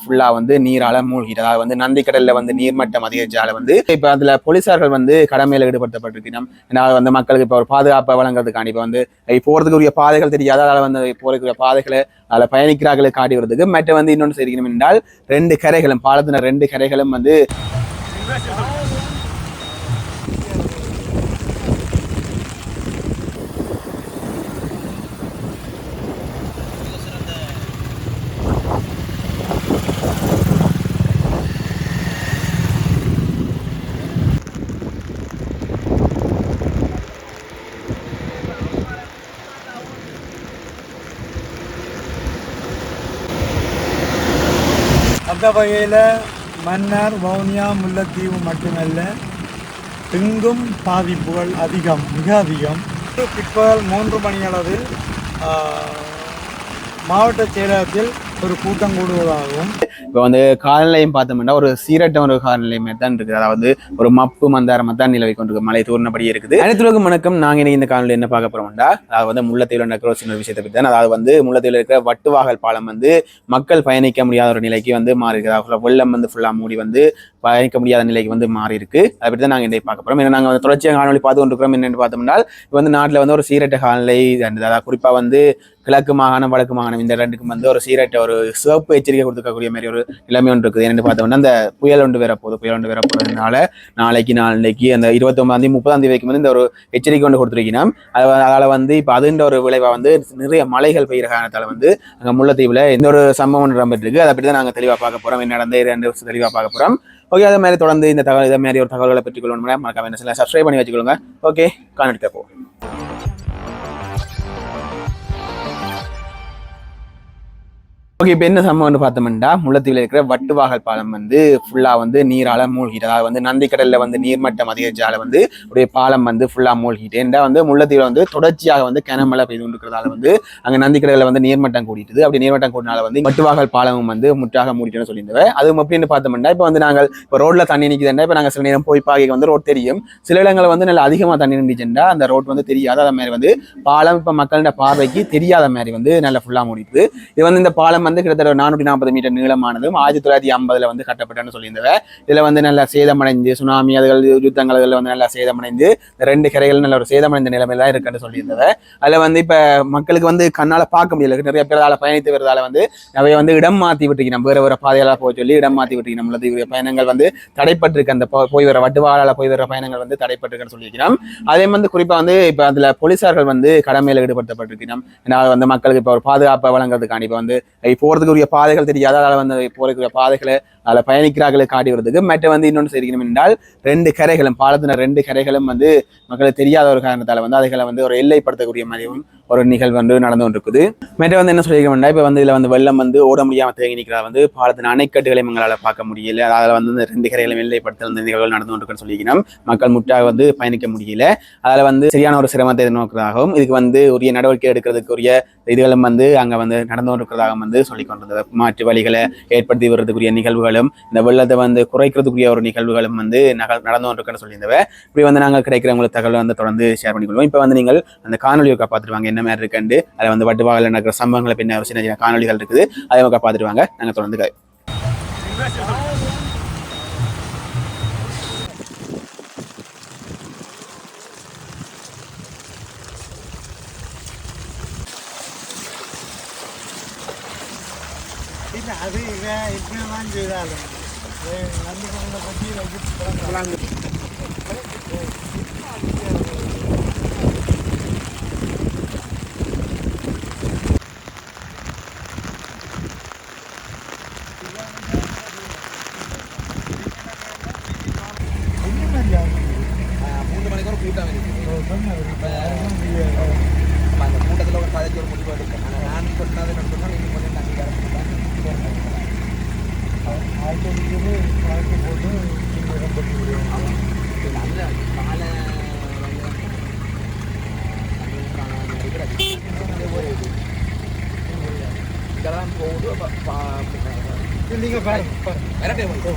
ஃபுல்லாக வந்து நீரால மூழ்கிட்டு அதாவது வந்து நந்திக்கடலில் வந்து நீர்மட்டம் அதிகரிச்சால வந்து இப்போ அதில் போலீசார்கள் வந்து கடமையில் ஈடுபடுத்தப்பட்டிருக்கணும் ஏன்னா வந்து மக்களுக்கு இப்போ ஒரு பாதுகாப்பை வழங்குறதுக்காண்டி இப்போ வந்து போகிறதுக்குரிய பாதைகள் தெரியாத. அதில் வந்து போகிறதுக்குரிய பாதைகளை அதில் பயணிக்கிறார்களை காட்டி வருதுக்கு மற்ற வந்து இன்னொன்று செய்யணும் என்றால் ரெண்டு கரைகளும் பாலத்தின ரெண்டு கரைகளும் வந்து அந்த வகையில் மன்னார் வவுனியா முல்லைத்தீவு மட்டுமல்ல எங்கும் பாதிப்புகள் அதிகம் மிக அதிகம். பிற்பகல் மூன்று மணி அளவில் மாவட்ட செயலகத்தில் ஒரு கூட்டம் கூடுவதாகவும் இப்போ வந்து காலநிலையும் பார்த்தோம்னா ஒரு சீரட்ட ஒரு காலநிலை மாதிரி தான் இருக்குது. அதாவது ஒரு மப்பு மந்தாரமாக தான் நிலவை கொண்டிருக்கு மழை தூர்னபடி இருக்குது. அனைத்துலகம் வணக்கம். நாங்கள் இன்னைக்கு இந்த காலநிலை என்ன பார்க்க போறோம்டா அதாவது வந்து முள்ளத்தீவில் நடக்கிற ஒரு சின்ன விஷயத்தை பற்றி தான். அதாவது வந்து முள்ளத்தீவில் இருக்கிற வட்டுவாகல் பாலம் வந்து மக்கள் பயணிக்க முடியாத ஒரு நிலைக்கு வந்து மாறி இருக்குது அதாவது வெள்ளம் வந்து ஃபுல்லாக மூடி வந்து பயணிக்க முடியாத நிலைக்கு வந்து மாறி இருக்கு அதை பற்றி தான் நாங்கள் இன்றைக்கு பார்க்க போகிறோம் ஏன்னா நாங்கள் வந்து தொடர்ச்சியாக காணொலி பார்த்து கொண்டிருக்கிறோம். என்னென்னு பார்த்தோம்னா இப்போ வந்து நாட்டில் வந்து ஒரு சீரட்ட காலநிலை அதாவது குறிப்பாக வந்து கிழக்கு மாகாணம் வடக்கு மாகாணம் இந்த ரெண்டுக்கும் வந்து ஒரு சீரட்ட ஒரு சிவப்பு எச்சரிக்கை கொடுத்துக்கக்கூடிய மாதிரி ஒரு நிலைமை ஒன்று இருக்குது. என்னென்னு பார்த்தோம்னா அந்த புயல் ஒன்று வேற போகுது புயல் ஒன்று வேற போகிறதுனால நாளைக்கு நாளைக்கு அந்த இருபத்தொம்பதாம் தேதி முப்பதாம் தேதி வரைக்கும் வந்து இந்த ஒரு எச்சரிக்கை ஒன்று கொடுத்துருக்கணும் அது அதால் வந்து இப்போ அதுன்ற ஒரு விளைவாக வந்து நிறைய மலைகள் பெய்கிற காரணத்தால் வந்து அங்கே முல்லைத்தீவில் இந்த ஒரு சம்பவம் ஒன்று நடந்துட்டு அதை பற்றி தான் நாங்கள் தெளிவாக பார்க்க போகிறோம் என்ன நடந்த ரெண்டு வருஷம் தெளிவாக பார்க்க போகிறோம் ஓகே அதே மாதிரி தொடர்ந்து இந்த தகவல் இதே மாதிரி ஒரு தகவல்களை பெற்றுக்கொள்ளணும் மறக்காம என்ன சொல்ல சப்ஸ்கிரைப் பண்ணி வச்சுக்கோங்க ஓகே காணொலிக்க போ ஓகே இப்போ என்ன சம்பவம்னு பார்த்தோம்னா முள்ளத்தீவில் இருக்கிற வட்டுவாகல் பாலம் வந்து ஃபுல்லாக வந்து நீரால மூழ்கிட்டு அதாவது வந்து நந்திக்கடலில் வந்து நீர்மட்டம் அதிகரிச்சால வந்து உடைய பாலம் வந்து ஃபுல்லாக மூழ்கிட்டு ஏன்டா வந்து முல்லைத்தீவில் வந்து தொடர்ச்சியாக வந்து கனமழை பெய்து கொண்டிருக்கிறதால வந்து அங்கே நந்திக்கடலில் வந்து நீர்மட்டம் கூடிட்டுது. அப்படி நீர்மட்டம் கூடினால வந்து வட்டுவாகல் பாலமும் வந்து முற்றாக மூடிட்டுன்னு சொல்லியிருந்தவ அது எப்படின்னு பார்த்தோம்னா இப்போ வந்து நாங்கள் இப்போ ரோட்டில் தண்ணி நிற்குதுன்னா இப்போ நாங்கள் சில நேரம் போய் பாக்க வந்து ரோட் தெரியும். சில இடங்களில் வந்து நல்லா அதிகமாக தண்ணி நின்றுச்சுன்னா அந்த ரோட் வந்து தெரியாது அதே மாதிரி வந்து பாலம் இப்போ மக்களோட பார்வைக்கு தெரியாத மாதிரி வந்து நல்லா ஃபுல்லாக மூடிட்டுது இது வந்து இந்த பாலம் வந்து கிட்டத்தட்ட நானூற்றி நாற்பது மீட்டர் நீளமானதும் ஆயிரத்தி தொள்ளாயிரத்தி ஐம்பதுல வந்து கட்டப்பட்டன்னு சொல்லியிருந்தவ. இதுல வந்து நல்லா சேதமடைந்து சுனாமி அதுகள் யுத்தங்கள் அதில் வந்து நல்லா சேதமடைந்து இந்த ரெண்டு கரைகள் நல்ல ஒரு சேதமடைந்த நிலைமையில தான் இருக்குன்னு சொல்லியிருந்தவ. அதுல வந்து இப்ப மக்களுக்கு வந்து கண்ணால பார்க்க முடியல. நிறைய பேரால் பயணித்து வரதால வந்து நிறைய வந்து இடம் மாற்றி விட்டுக்கணும் வேற வேற பாதையால் போக சொல்லி இடம் மாற்றி விட்டுக்கணும் நம்மளது பயணங்கள் வந்து தடைப்பட்டிருக்கு. அந்த போய் வர வட்டுவாளால் போய் வர பயணங்கள் வந்து தடைப்பட்டிருக்குன்னு சொல்லியிருக்கிறோம். அதே வந்து குறிப்பாக வந்து இப்ப அதுல போலீஸார்கள் வந்து கடமையில் ஈடுபடுத்தப்பட்டிருக்கிறோம். ஏன்னா வந்து மக்களுக்கு இப்போ ஒரு பாதுகாப்பை வழங்குறதுக்காண்டி இப்போ வந்து ஐ, போறதுக்குரிய பாதைகள் தெரியாத அதில் வந்து போகிறதுக்குரிய பாதைகளை அதில் பயணிக்கிறார்களை காட்டி வருதுக்கு மற்ற வந்து இன்னொன்று செய்யணும் என்றால் ரெண்டு கரைகளும் பாலத்தின ரெண்டு கரைகளும் வந்து மக்களுக்கு தெரியாத ஒரு காரணத்தால வந்து அதைகளை வந்து ஒரு எல்லைப்படுத்தக்கூடிய மாதிரியும் ஒரு நிகழ்வு வந்து நடந்து கொண்டிருக்குது. மற்ற வந்து என்ன சொல்லியிருக்கோம்னா இப்போ வந்து இதில் வந்து வெள்ளம் வந்து ஓட முடியாமல் தேங்கி நிற்கிறதா வந்து பாலத்தின் அணைக்கட்டுகளை எங்களால் பார்க்க முடியல. அதில் வந்து இந்த ரெண்டு கரைகளும் எல்லைப்படுத்தல் இந்த நிகழ்வுகள் நடந்து கொண்டிருக்குன்னு சொல்லிக்கிறோம் மக்கள் முற்றாக வந்து பயணிக்க முடியல. அதில் வந்து சரியான ஒரு சிரமத்தை எதிர்நோக்கிறதாகவும் இதுக்கு வந்து உரிய நடவடிக்கை எடுக்கிறதுக்கு உரிய இதுகளும் வந்து அங்கே வந்து நடந்து கொண்டிருக்கிறதாக வந்து சொல்லிக் கொண்டிருந்தது மாற்று வழிகளை ஏற்படுத்தி வர்றதுக்குரிய நிகழ்வுகளும் இந்த வெள்ளத்தை வந்து குறைக்கிறதுக்குரிய ஒரு நிகழ்வுகளும் வந்து நகல் நடந்து கொண்டிருக்குன்னு சொல்லியிருந்தவ. இப்படி வந்து நாங்கள் கிடைக்கிற உங்களுக்கு தகவல் வந்து தொடர்ந்து ஷேர் பண்ணிக்கொள்வோம். இப்போ வந்து நீங்கள் அந்த காணொலியை பார்த்துட்டு என்ன என்ன மாதிரி இருக்குண்டு அதில் வந்து வட்டுவாகல நடக்கிற சம்பவங்களை பின்ன சின்ன சின்ன காணொலிகள் இருக்குது. அதை மக்கள் பார்த்துட்டு வாங்க நாங்கள் தொடர்ந்து கை- இல்லை அது என்னதான் செய்தாலும் நந்திக்கடலை பற்றி வைக்க என்ன மாதிரி ஆகும் மூணு மணிக்கு ஒரு கூட்டம் இருக்கு சொன்னது அப்ப அந்த கூட்டத்தில் ஒரு பதினஞ்சு ஒரு முடிவு எடுக்கும் ஆனால் நான் சொன்னது என்ன சொன்னால் நீங்கள் கொஞ்சம் தண்ணி ஆட்டோக்கு பார்த்து போட்டு நீங்கள் இடம் பண்ணி விடுவோம் நல்ல காலை இதெல்லாம் போகுது நீங்கள் பாருங்க பாருங்க விரட்டே வந்து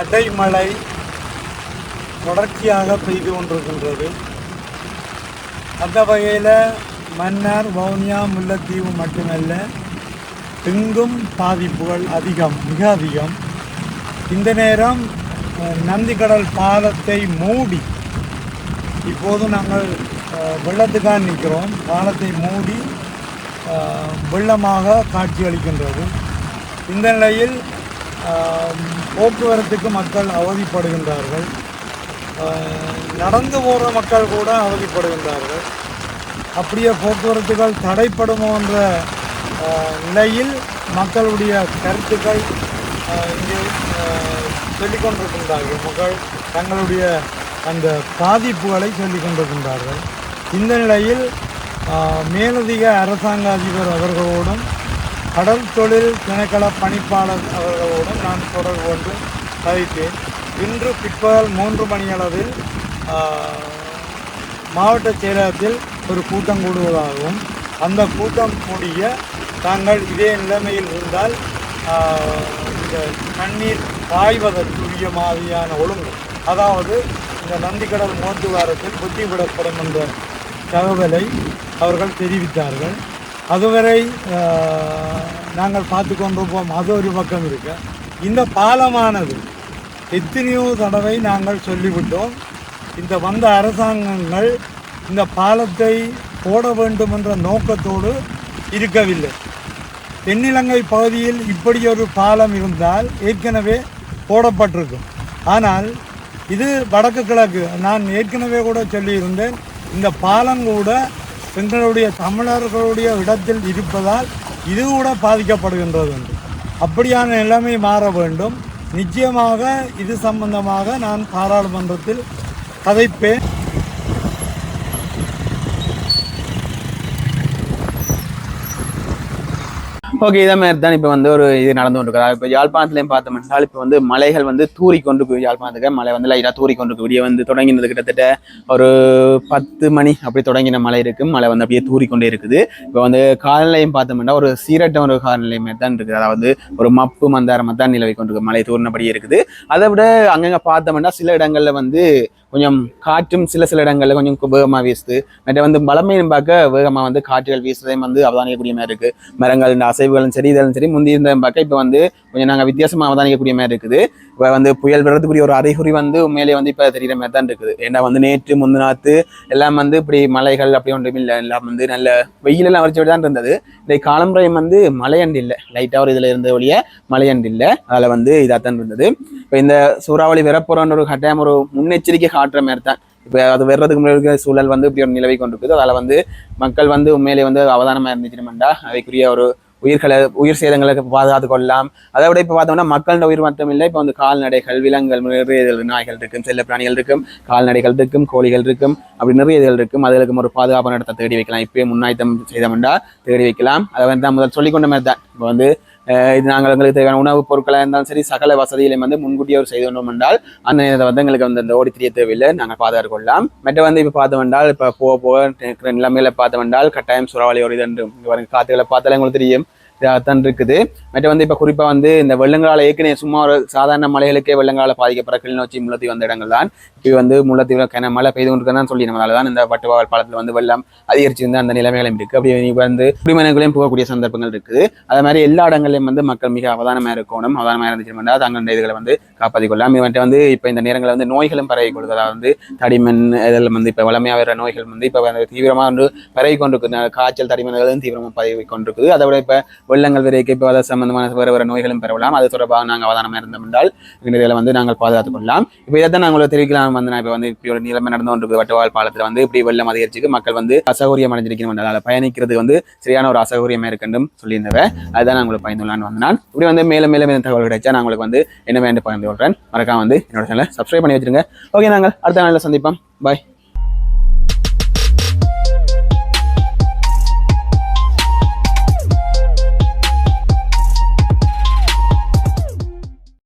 அடைமழை தொடர்ச்சியாக பெய்து கொண்டிருக்கின்றது. அந்த வகையில் மன்னார் வவுனியா முல்லைத்தீவு மட்டுமல்ல எங்கும் பாதிப்புகள் அதிகம் மிக அதிகம். இந்த நேரம் நந்திக்கடல் பாலத்தை மூடி இப்போது நாங்கள் வெள்ளத்துக்காக நிற்கிறோம். பாலத்தை மூடி வெள்ளமாக காட்சியளிக்கின்றது. இந்த நிலையில் போக்குவரத்துக்கு மக்கள் அவதிப்படுகின்றார்கள். நடந்து போகிற மக்கள் கூட அவதிப்படுகின்றார்கள். அப்படியே போக்குவரத்துகள் தடைப்படுமோ என்ற நிலையில் மக்களுடைய கருத்துக்கள் இங்கே சொல்லிக்கொண்டிருக்கின்றார்கள் மக்கள் தங்களுடைய அந்த பாதிப்புகளை சொல்லிக்கொண்டிருக்கின்றார்கள் இந்த நிலையில் மேலதிக அரசாங்க அதிபர் அவர்களோடும் கடல் தொழில் திணைக்கள பணிப்பாளர் அவர்களோடும் நான் தொடர்பு கொண்டு கதைத்தேன் இன்று பிற்பகல் மூன்று மணியளவில் மாவட்ட செயலகத்தில் ஒரு கூட்டம் கூடுவதாகவும் அந்த கூட்டம் கூடிய தாங்கள் இதே நிலைமையில் இருந்தால் இந்த தண்ணீர் பாய்வதற்குரிய மாதிரியான ஒழுங்கு அதாவது இந்த நந்திக்கடல் மோட்டுவாரத்தில் புத்திவிடப்படும் என்ற தகவலை அவர்கள் தெரிவித்தார்கள். அதுவரை நாங்கள் பார்த்து கொண்டிருப்போம். அது ஒரு பக்கம் இருக்கு. இந்த பாலமானது எத்தனையோ தடவை நாங்கள் சொல்லிவிட்டோம். இந்த வந்த அரசாங்கங்கள் இந்த பாலத்தை போட வேண்டும் என்ற நோக்கத்தோடு இருக்கவில்லை. தென்னிலங்கை பகுதியில் இப்படி ஒரு பாலம் இருந்தால் ஏற்கனவே போடப்பட்டிருக்கும். ஆனால் இது வடக்கு கிழக்கு. நான் ஏற்கனவே கூட சொல்லியிருந்தேன் இந்த பாலம் கூட எங்களுடைய தமிழர்களுடைய இடத்தில் இருப்பதால் இது கூட பாதிக்கப்படுகின்றது என்று அப்படியான நிலைமை மாற வேண்டும். நிச்சயமாக இது சம்பந்தமாக நான் பாராளுமன்றத்தில் கதைப்பேன். ஓகே இதே மாதிரி தான் இப்போ வந்து ஒரு இது நடந்து கொண்டிருக்கிறது இப்போ யாழ்ப்பாணத்துலேயும் பார்த்தோம்னா இப்போ வந்து மலைகள் வந்து தூரி கொண்டு போய் யாழ்ப்பாணத்துக்கு மலை வந்து லைட்டாக தூரி கொண்டு விடிய வந்து தொடங்கினது கிட்டத்தட்ட ஒரு பத்து மணி அப்படி தொடங்கின மலை இருக்குது மலை வந்து அப்படியே தூரி கொண்டே இருக்குது. இப்போ வந்து காலநிலையும் பார்த்தோம்னா ஒரு சீரட்ட ஒரு காலநிலை மாதிரி தான் இருக்குது. அதாவது ஒரு மப்பு மந்தாரமாக தான் நிலவி கொண்டிருக்கு. மலை தூர்னபடியே இருக்குது. அதை விட அங்கங்கே பார்த்தோம்னா சில இடங்களில் வந்து கொஞ்சம் காற்றும் சில சில இடங்களில் கொஞ்சம் வேகமாக வீசுது. மற்ற வந்து பலமையும் பார்க்க வேகமாக வந்து காற்றுகள் வீசுறதையும் வந்து அவதானிக்கக்கூடிய மாதிரி இருக்குது மரங்கள் அசை அசைவுகளும் சரி இதெல்லாம் சரி முந்தி இருந்த பார்க்க இப்போ வந்து கொஞ்சம் நாங்கள் வித்தியாசமாக அவதானிக்கக்கூடிய மாதிரி இருக்குது. இப்போ வந்து புயல் வர்றதுக்குரிய ஒரு அறிகுறி வந்து உண்மையிலேயே வந்து இப்போ தெரிகிற மாதிரி தான் இருக்குது. ஏன்னா வந்து நேற்று முந்தினாத்து எல்லாம் வந்து இப்படி மலைகள் அப்படி ஒன்றும் இல்லை. எல்லாம் வந்து நல்ல வெயிலெல்லாம் வரைச்சி தான் இருந்தது. இந்த காலம்பரையும் வந்து மலையண்டு இல்லை. லைட்டாக ஒரு இதில் இருந்த ஒழிய மலையண்டு இல்லை. அதில் வந்து இதாக தான் இருந்தது. இப்போ இந்த சூறாவளி வரப்போகிறோன்ற ஒரு கட்டாயம் ஒரு முன்னெச்சரிக்கை காட்டுற மாதிரி தான். இப்போ அது வர்றதுக்கு முன்னாடி இருக்கிற சூழல் வந்து இப்படி ஒரு நிலவை கொண்டிருக்குது. அதில் வந்து மக்கள் வந்து உண்மையிலே வந்து அவதானமாக இருந்துச்சுமெண்டா அவைக்குரிய ஒரு உயிர்களை உயிர் சேதங்களை பாதுகாத்து கொள்ளலாம். அதை விட இப்போ பார்த்தோம்னா மக்களோட உயிர் மட்டும் இல்லை இப்போ வந்து கால்நடைகள் விலங்குகள் நிறைய நாய்கள் இருக்கும் செல்ல பிராணிகள் இருக்கும் கால்நடைகள் இருக்கும் கோழிகள் இருக்கும் அப்படி நிறைய இதுகள் இருக்கும். அதுகளுக்கு ஒரு பாதுகாப்பான இடத்தை தேடி வைக்கலாம். இப்பயே முன்னாயத்தம் செய்தோம்னா தேடி வைக்கலாம். அதை வந்து தான் முதல் சொல்லிக்கொண்ட மாதிரி தான். இப்போ வந்து இது நாங்கள் எங்களுக்கு தேவையான உணவுப் பொருட்களாக இருந்தாலும் சரி சகல வசதிகளையும் வந்து முன்கூட்டியே ஒரு செய்து கொண்டோம் என்றால் அந்த நேரத்தை வந்து எங்களுக்கு வந்து இந்த ஓடி தெரிய தேவையில்லை. நாங்கள் பாதுகாத்து கொள்ளலாம். மற்ற வந்து இப்போ பார்த்தோம் என்றால் இப்போ போக போக இருக்கிற நிலைமையில பார்த்தோம் என்றால் கட்டாயம் சூறாவளி ஒரு இது இங்கே காத்துகளை காற்றுகளை பார்த்தாலே உங்களுக்கு தெரியும். இதாகத்தான் இருக்குது. மற்ற வந்து இப்போ குறிப்பாக வந்து இந்த வெள்ளங்களால் ஏற்கனவே சும்மா ஒரு சாதாரண மலைகளுக்கே வெள்ளங்களால் பாதிக்கப்படுற கிளிநொச்சி முல்லத்தீவு வந்த இடங்கள் தான் இது வந்து முல்லத்தீவில் கன மழை பெய்து கொண்டிருக்கதான் சொல்லி நம்மளால தான் இந்த பட்டுவாவல் பாலத்தில் வந்து வெள்ளம் அதிகரிச்சு வந்து அந்த நிலைமைகளும் இருக்குது அப்படி வந்து குடிமனங்களையும் போகக்கூடிய சந்தர்ப்பங்கள் இருக்குது. அதே மாதிரி எல்லா இடங்களையும் வந்து மக்கள் மிக அவதானமாக இருக்கணும் அவதானமாக இருந்துச்சு தங்கள் இதுகளை வந்து காப்பாற்றிக் கொள்ளலாம் இவன்ட்டு வந்து இப்போ இந்த நேரங்களில் வந்து நோய்களும் பரவி கொள்ளுது அதாவது வந்து தடிமண் இதெல்லாம் வந்து இப்போ வளமையாக வர நோய்கள் வந்து இப்போ வந்து தீவிரமாக வந்து பரவி கொண்டிருக்கு காய்ச்சல் தடிமன்களும் தீவிரமாக பரவி கொண்டிருக்குது. அதை விட இப்போ வெள்ளங்கள் வரைக்கும் இப்போ அதை சம்பந்தமான வேறு வேறு நோய்களும் பெறலாம் அது தொடர்பாக நாங்கள் அவதானமாக இருந்தோம் என்றால் இதில் வந்து நாங்கள் பாதுகாத்துக் கொள்ளலாம். இப்போ இதை தான் நாங்கள் உங்களுக்கு வந்து நான் இப்போ வந்து இப்படி ஒரு நிலைமை நடந்து கொண்டு வட்டவால் பாலத்தில் வந்து இப்படி வெள்ளம் அதிகரிச்சுக்கு மக்கள் வந்து அசௌகரியம் அடைஞ்சிருக்கணும் அதில் பயணிக்கிறது வந்து சரியான ஒரு அசௌகரியமாக இருக்குன்னு சொல்லியிருந்தவ அதுதான் நான் உங்களுக்கு பயந்துள்ளான்னு வந்து நான் இப்படி வந்து மேலும் மேலும் இந்த தகவல் கிடைச்சா நான் உங்களுக்கு வந்து என்ன வேண்டும் பகிர்ந்து கொள்கிறேன் மறக்காம வந்து என்னோட சேனலை சப்ஸ்கிரைப் பண்ணி வச்சிருங்க. ஓகே நாங்கள் அடுத்த நாளில் சந்திப்போம். பாய்